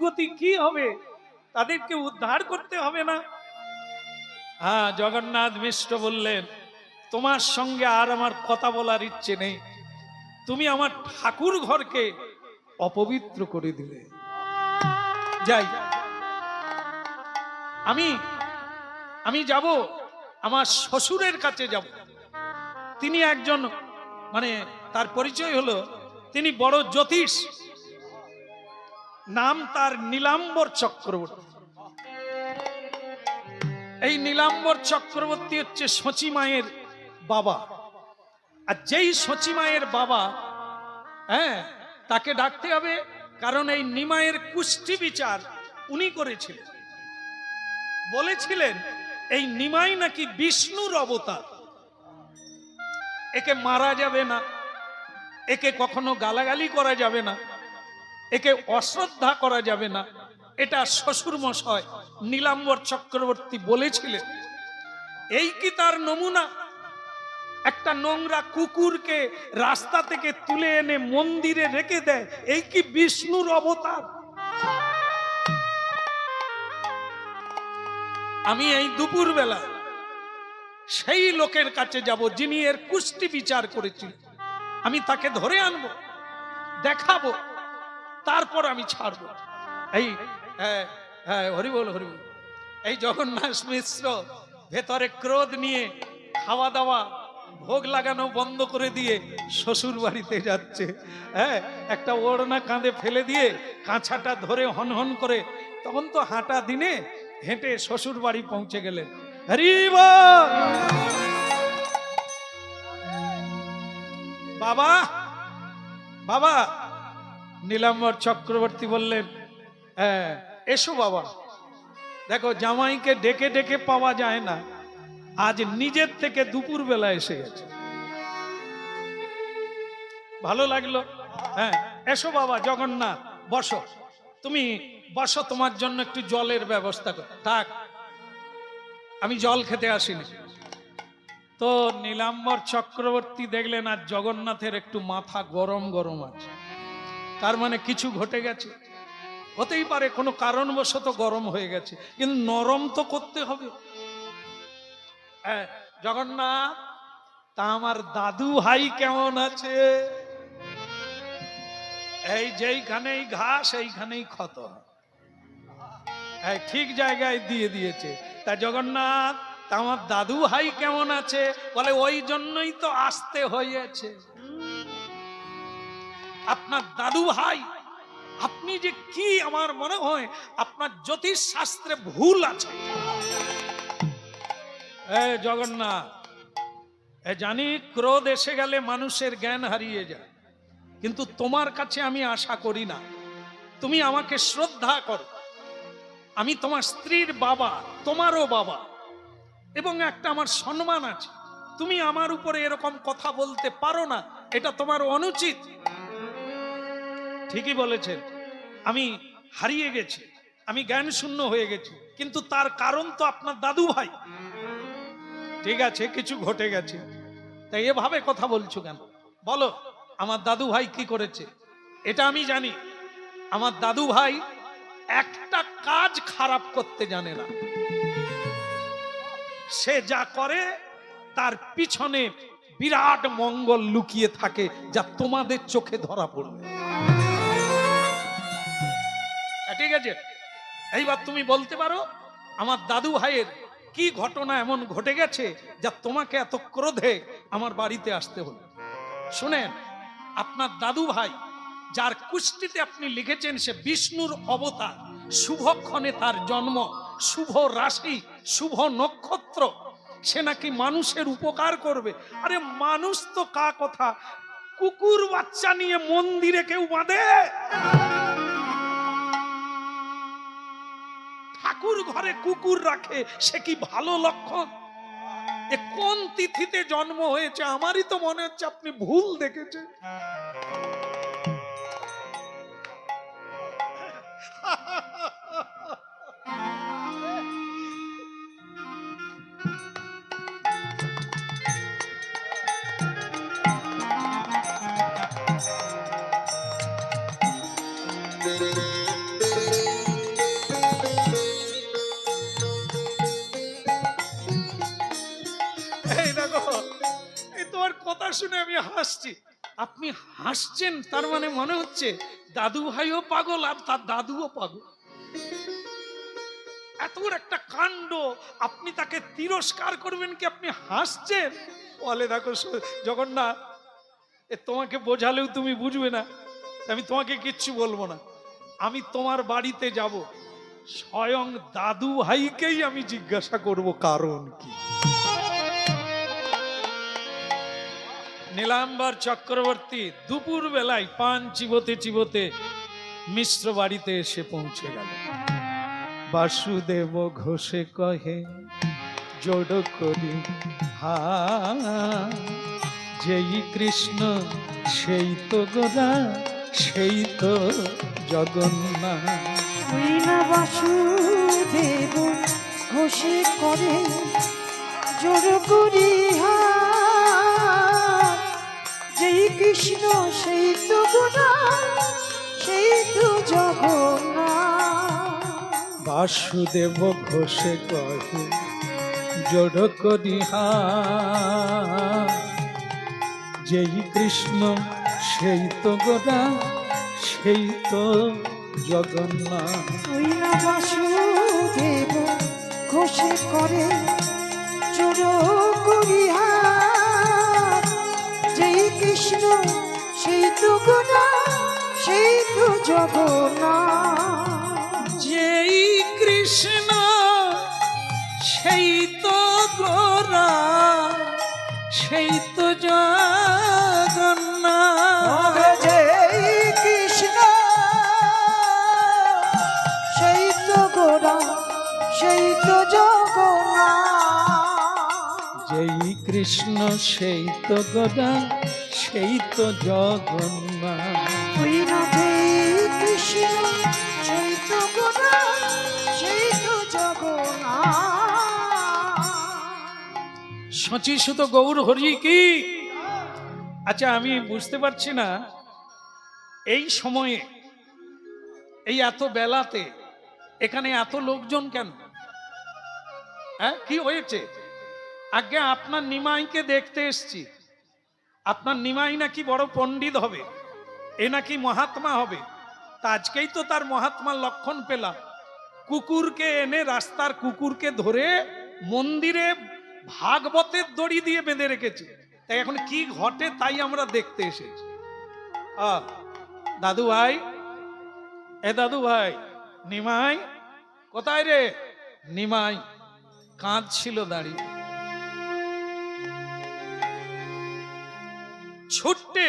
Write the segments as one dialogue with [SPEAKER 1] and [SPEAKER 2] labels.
[SPEAKER 1] দুর্গতি কি হবে? তাদেরকে উদ্ধার করতে হবে না? হ্যাঁ জগন্নাথ মিশ্র বললেন, তোমার সঙ্গে আর আমার কথা বলার ইচ্ছে নেই। তুমি আমার ঠাকুর ঘরকে অপবিত্র করে দিলে। যাই। আমি আমি যাব, আমার শ্বশুরের কাছে যাব। তিনি একজন মানে তার পরিচয় হলো, তিনি বড় জ্যোতিষ। নাম তার নীলাম্বর চক্রবর্তী। এই নীলাম্বর চক্রবর্তী হচ্ছে সচি মায়ের বাবা। আর যেই সচি মায়ের বাবা হ্যাঁ তাকে ডাকতে হবে, কারণ এই নিমায়ের কুষ্টি বিচার উনি করেছিলেন। বলেছিলেন, এই নিমাই নাকি বিষ্ণুর অবতার। একে মারা যাবে না, একে কখনো গালাগালি করা যাবে না। একে অশ্রদ্ধা করা যাবে না। এটা শ্বশুর মশাই নীলাম্বর চক্রবর্তী বলেছিলেন। এই কি তার নমুনা? একটা নোংরা কুকুরকে রাস্তা থেকে তুলে এনে মন্দিরে রেখে দেয়। এই কি বিষ্ণুর অবতার? আমি এই দুপুর বেলা সেই লোকের কাছে যাব যিনি এর কুষ্টি বিচার করেছিল আমি তাকে ধরে আনব, দেখাবো। তারপর আমি ছাড়বো। এই হ্যাঁ হ্যাঁ হরিবল হরিবল এই জগন্নাথ মিশ্র ভেতরে ক্রোধ নিয়ে খাওয়া দাওয়া ভোগ লাগানো বন্ধ করে দিয়ে শ্বশুর বাড়িতে যাচ্ছে। হ্যাঁ একটা ওড়না কাঁধে ফেলে দিয়ে কাঁচাটা ধরে হন হন করে তখন তো হাঁটা দিনে হেঁটে শ্বশুর বাড়ি পৌঁছে গেলেন। বাবা বাবা নীলাম্বর চক্রবর্তী বললেন হ্যাঁ এসো বাবা। দেখো, জামাইকে ডেকে ডেকে পাওয়া যায় না। আজ নিজের থেকে দুপুর বেলা এসে গেছে। ভালো লাগল? হ্যাঁ এসো বাবা, জগন্নাথ, বসো। তুমি বসো, তোমার জন্য একটু জলের ব্যবস্থা করো। থাক, আমি জল খেতে আসিনি। তো নীলাম্বর চক্রবর্তী দেখলেন, আর জগন্নাথের একটু মাথা গরম গরম আছে। তার মানে কিছু ঘটে গেছে। হতেই পারে কোনো কারণবশত গরম হয়ে গেছে কিন্তু নরম তো করতে হবে। হ্যাঁ, জগন্নাথ তা আমার দাদু ভাই কেমন আছে? এই যেইখানেই ঘাস এইখানেই ক্ষত। এই ঠিক জায়গায় দিয়ে দিয়েছে। তা জগন্নাথ তা আমার দাদু ভাই কেমন আছে? বলে ওই জন্যই তো আসতে হয়েছে। আপনার দাদু ভাই, আপনি যে কি আমার মনে হয়, আপনার জ্যোতিষ শাস্ত্রে ভুল আছে। জগন্নাথ জানি ক্রোধ এসে গেলে মানুষের জ্ঞান হারিয়ে যায়, কিন্তু তোমার কাছে আমি আশা করি না। তুমি আমাকে শ্রদ্ধা করো। আমি তোমার স্ত্রীর বাবা, তোমারও বাবা, এবং একটা আমার সম্মান আছে। তুমি আমার উপরে এরকম কথা বলতে পারো না, এটা তোমার অনুচিত। ঠিকই বলেছেন। আমি হারিয়ে গেছি, আমি জ্ঞান শূন্য হয়ে গেছি, কিন্তু তার কারণ তো আপনার দাদু ভাই। ঠিক আছে, কিছু ঘটে গেছে। তাই এভাবে কথা বলছো কেন? বলো, আমার দাদু ভাই কি করেছে? এটা আমি জানি। আমার দাদু ভাই একটা কাজ খারাপ করতে জানে না। সে যা করে, তার পিছনে বিরাট মঙ্গল লুকিয়ে থাকে, যা তোমাদের চোখে ধরা পড়বে। ঠিক আছে? এইবার তুমি বলতে পারো, আমার দাদু ভাইয়ের কি ঘটনা এমন ঘটে গেছে যা তোমাকে এত ক্রোধে আমার বাড়িতে আসতে হলো? শুনেন, আপনার দাদু ভাই যার কুষ্টিতে আপনি লিখেছেন সে বিষ্ণুর অবতার শুভক্ষণে তার জন্ম, শুভ রাশি, শুভ নক্ষত্র, সে নাকি মানুষের উপকার করবে? আরে মানুষ তো কা কথা, কুকুর বাচ্চা নিয়ে মন্দিরে কেউ বাঁধে? ঘরে কুকুর রাখে, সে কি ভালো লক্ষণ? কোন তিথিতে জন্ম হয়েছে? আমারই তো মনে হচ্ছে আপনি ভুল দেখেছেন। হাসছি। আপনি হাসছেন, তার মানে মনে হচ্ছে দাদু ভাইও পাগল আর তার দাদুও পাগল। এত একটা কাণ্ড, আপনি তাকে তিরস্কার করবেন কি আপনি হাসছেন? বলে দেখো জগন্নাথ, এ তোমাকে বোঝালেও তুমি বুঝবে না, আমি তোমাকে কিচ্ছু বলব না। আমি তোমার বাড়িতে যাব, স্বয়ং দাদু ভাইকেই আমি জিজ্ঞাসা করব কারণ কি? নীলাম্বর চক্রবর্তী দুপুর বেলায় পান চিবোতে চিবোতে মিশ্র বাড়িতে এসে পৌঁছে গেল বাসুদেব ঘোষে কহে, জোড় করি, হা, যেই কৃষ্ণ, সেই তো গোরা, সেই তো জগন্নাথ
[SPEAKER 2] বাসুদেব ঘোষে করে জোর করি হাত। কৃষ্ণ সেই তো গুণা সেই তো
[SPEAKER 1] বাসুদেব ঘোষে কহে জোড় করি হা যেই কৃষ্ণ সেই তো গোরা সেই তো জগন্নাথ।
[SPEAKER 2] ওই না বাসুদেব ঘোষে করে চোর করি তো জগন্নাথ।
[SPEAKER 1] যেই কৃষ্ণ সেই তো গোরা সেই তো জগন্নাথ।
[SPEAKER 2] যেই কৃষ্ণ সেই তো গোরা সেই তো জগন্নাথ।
[SPEAKER 1] যেই কৃষ্ণ সেই তো গোরা সেই তো জগন্নাথ। সচি সুত গৌর হরি কি? আচ্ছা আমি বুঝতে পারছি না। এই সময়ে, এই এত বেলাতে, এখানে এত লোকজন কেন? হ্যাঁ কি হয়েছে? আগে আপনার নিমাইকে দেখতে এসছি। আপনার নিমাই নাকি বড় পণ্ডিত হবে। এ নাকি মহাত্মা হবে। তা আজকেই তো তার মহাত্মার লক্ষণ পেলাম। কুকুরকে এনে রাস্তার কুকুরকে ধরে মন্দিরে ভাগবতের দড়ি দিয়ে বেঁধে রেখেছে। তাই এখন কি ঘটে তাই আমরা দেখতে এসেছি। দাদু ভাই, এ দাদু ভাই, নিমাই, কোথায় রে? নিমাই, কাঁদছিল দাঁড়িয়ে। ছুট্টে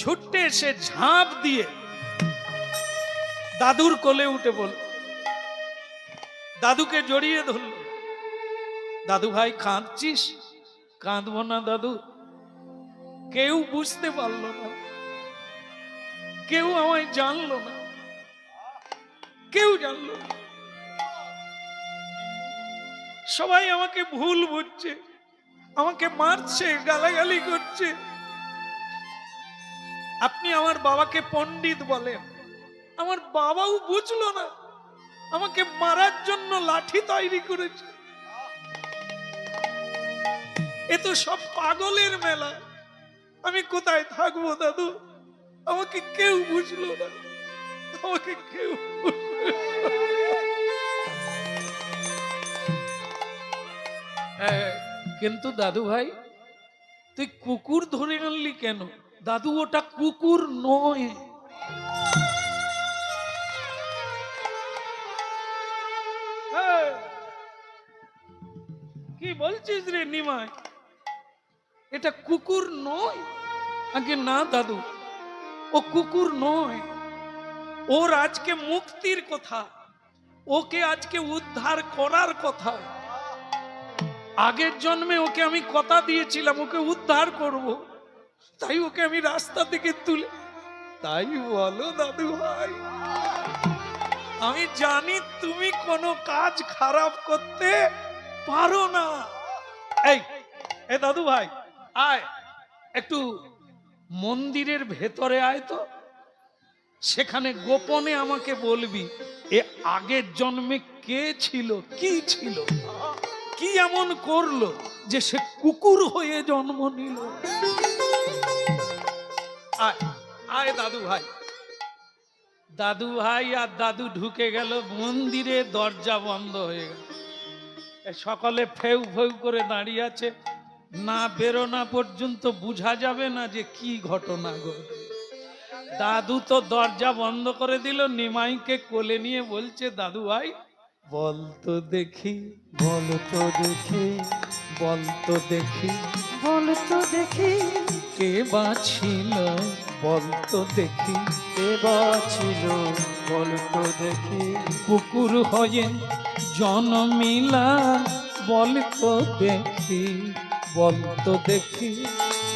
[SPEAKER 1] ছুট্টে এসে ঝাঁপ দিয়ে দাদুর কোলে উঠে বল দাদুকে জড়িয়ে ধরল। দাদু ভাই, কাঁদছিস? কাঁদবো না দাদু। কেউ বুঝতে পারল না। কেউ আমায় জানলো না। কেউ জানলো সবাই আমাকে ভুল বুঝছে। আমাকে মারছে, গালাগালি করছে। আপনি আমার বাবাকে পণ্ডিত বলেন। আমার বাবাও বুঝলো না। আমাকে মারার জন্য লাঠি তৈরি করেছে। এ তো সব পাগলের মেলা। আমি কোথায় থাকব, দাদু? আমাকে কেউ বুঝলো না। আমাকে কেউ কিন্তু দাদু ভাই, তুই কুকুর ধরে আনলি কেন? দাদু ওটা কুকুর নয়। কি বলছিস রে নিমাই? এটা কুকুর নয়। আগে না, দাদু। ও কুকুর নয়। ওর আজকে মুক্তির কথা। ওকে আজকে উদ্ধার করার কথা। আগের জন্মে ওকে আমি কথা দিয়েছিলাম, ওকে উদ্ধার করব। তাই ওকে আমি রাস্তা থেকে তুলে তাই বলো, দাদু ভাই। আমি জানি তুমি কোনো কাজ খারাপ করতে পারো না। এই এ দাদু ভাই আয়, একটু মন্দিরের ভেতরে আয় তো। সেখানে গোপনে আমাকে বলবি, এ আগের জন্মে কে ছিল, কি ছিল? কি এমন করল যে সে কুকুর হয়ে জন্ম নিল? আয় আয় দাদু ভাই। দাদু ভাই আর দাদু ঢুকে গেল মন্দিরে দরজা বন্ধ হয়ে গেল। সকলে ফেউ ফেউ করে দাঁড়িয়ে আছে। না বেরোনা পর্যন্ত বোঝা যাবে না যে কি ঘটনা ঘটে দাদু তো দরজা বন্ধ করে দিল নিমাইকে কোলে নিয়ে বলছে দাদু ভাই বলতো দেখি
[SPEAKER 3] বলতো দেখি
[SPEAKER 1] বলতো দেখি
[SPEAKER 2] বল তো দেখি।
[SPEAKER 1] কে বাছিল বল তো দেখি
[SPEAKER 3] কে বাছিল বল তো দেখি
[SPEAKER 1] কুকুর হয়ে জন্মিলা বল তো দেখি বল তো দেখি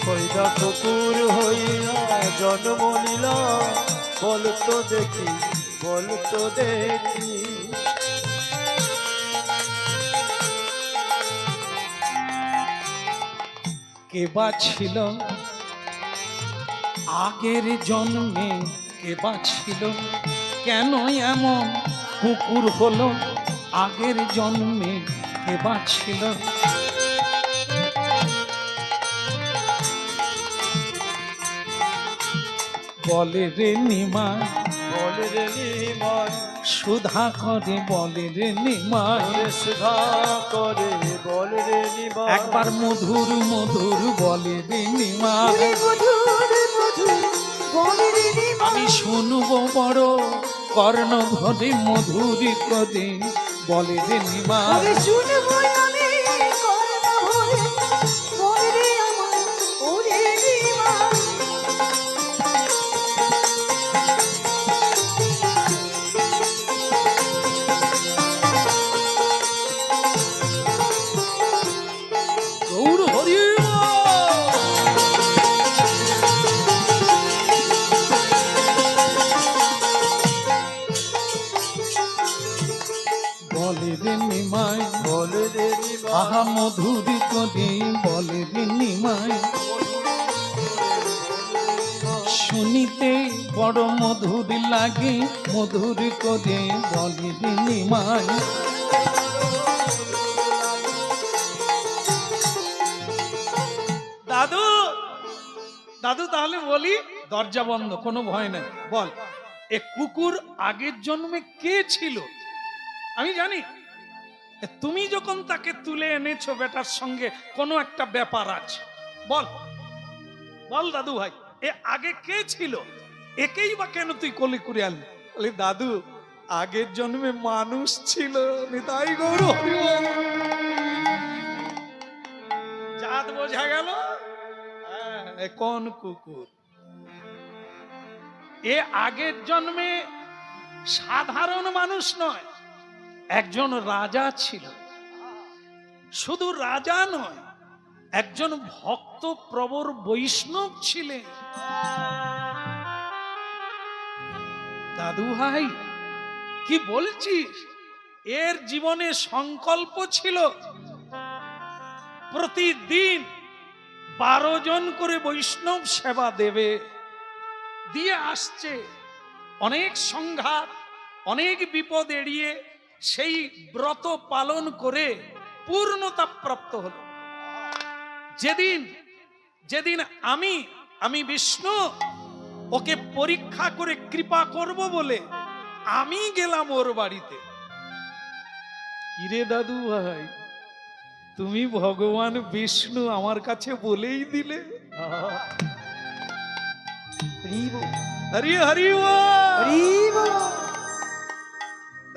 [SPEAKER 3] কইরা কুকুর হইয়া জন্ম নিলা। বল তো দেখি বল তো দেখি।
[SPEAKER 1] কে বাছিল আগের জন্মে কে বা ছিল? কেন এমন কুকুর হলো? আগের জন্মে কে বাছিল বলে রে নিমা
[SPEAKER 3] বল রে নিমাই।
[SPEAKER 1] সুধা করে বলে রে নিমা
[SPEAKER 3] সুধা করে বল রে নিমাই।
[SPEAKER 1] একবার মধুর মধুর বলে রে নিমা
[SPEAKER 2] ওরে মধুর মধুর বল রে নিমা
[SPEAKER 1] আমি শুনব বড় কর্ণ ঘরে মধুরি করে বলে রে নিমা
[SPEAKER 2] ওরে শুনব আমি কর্ণ ভরে
[SPEAKER 1] আহা মধুরি করে বলে রে নিমাই শুনিতে বড় মধুর লাগে, মধুর করে বলে রে নিমাই দাদু দাদু তাহলে বলি, দরজা বন্ধ, কোনো ভয় নাই, বল। এ কুকুর আগের জন্মে কে ছিল? আমি জানি তুমি যখন তাকে তুলে এনেছো বেটার সঙ্গে কোনো একটা ব্যাপার আছে। বল। বল দাদু ভাই এ আগে কে ছিল? একেই বা কেন তুই কোলে করে আনলি? বলি দাদু আগের জন্মে মানুষ ছিল নিতাই গৌর হরিবল। জাত বোঝা গেল? হ্যাঁ, এ কোন কুকুর? এ আগের জন্মে সাধারণ মানুষ নয় একজন রাজা ছিল। শুধু রাজা নয়, একজন ভক্ত প্রবর বৈষ্ণব ছিলেন। দাদু ভাই, কি বলছিস? এর জীবনে সংকল্প ছিল প্রতিদিন বারো জন করে বৈষ্ণব সেবা দেবে। দিয়ে আসছে। অনেক সংঘাত, অনেক বিপদ এড়িয়ে সেই ব্রত পালন করে পূর্ণতা প্রাপ্ত হলো। যেদিন যেদিন আমি আমি বিষ্ণু ওকে পরীক্ষা করে কৃপা করব বলে আমি গেলাম ওর বাড়িতে। কিরে দাদু ভাই তুমি ভগবান বিষ্ণু আমার কাছে বলেই দিলে। হরি হরি বল।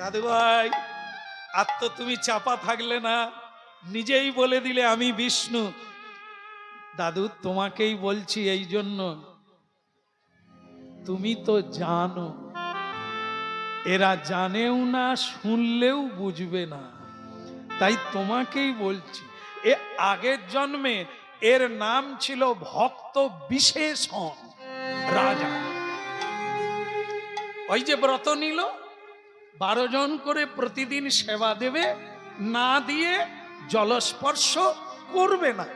[SPEAKER 1] দাদু ভাই, আর তো তুমি চাপা থাকলে না, নিজেই বলে দিলে আমি বিষ্ণু। দাদু, তোমাকেই বলছি এই জন্য। তুমি তো জানো, এরা জানেও না, শুনলেও বুঝবে না। তাই তোমাকেই বলছি, এ আগের জন্মে এর নাম ছিল ভক্ত বিশেষণ, রাজা। ওই যে ব্রত নিল বারো জন করে প্রতিদিন সেবা দেবে, না দিয়ে জলস্পর্শ করবে না।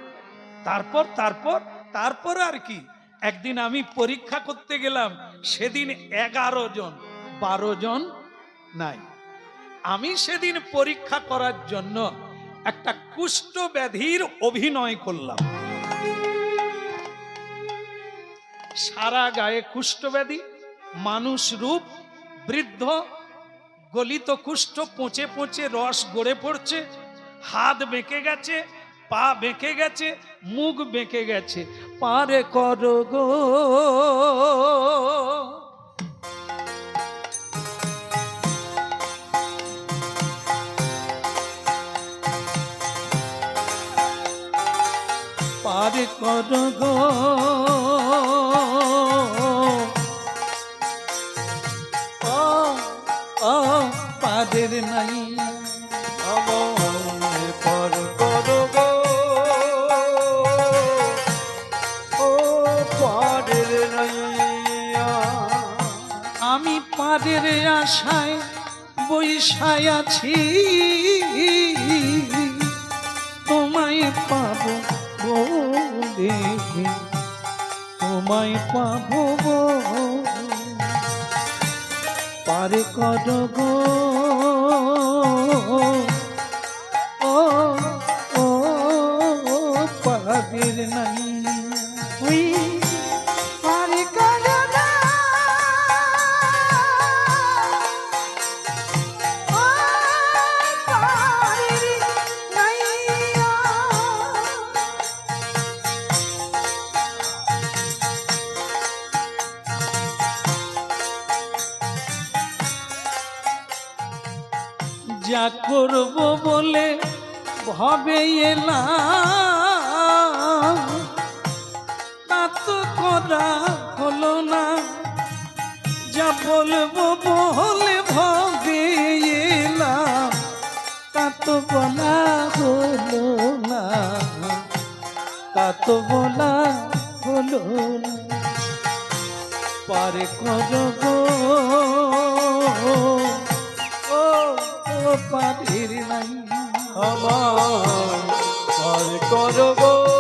[SPEAKER 1] তারপর তারপর তারপর আর কি? একদিন আমি পরীক্ষা করতে গেলাম, সেদিন এগারো জন, বারো জন নাই। আমি সেদিন পরীক্ষা করার জন্য একটা কুষ্ঠ ব্যাধির অভিনয় করলাম। সারা গায়ে কুষ্ঠব্যাধি মানুষ রূপ, বৃদ্ধ গলিত কুষ্ঠ, পচে পচে রস গড়ে পড়ছে। হাত বেঁকে গেছে, পা বেঁকে গেছে, মুখ বেঁকে গেছে। পারে কর গো। পার কর গো।
[SPEAKER 3] কর গো। ও
[SPEAKER 1] ও পাবির নাই। বলে ভবে এলাম। তা তো করা হলো না। যা বলব বলে ভবে এলাম। তা তো বলা হলো না। তা তো বলা হলো না। পারে করব। ও ও নাই।
[SPEAKER 3] আমায় পার করো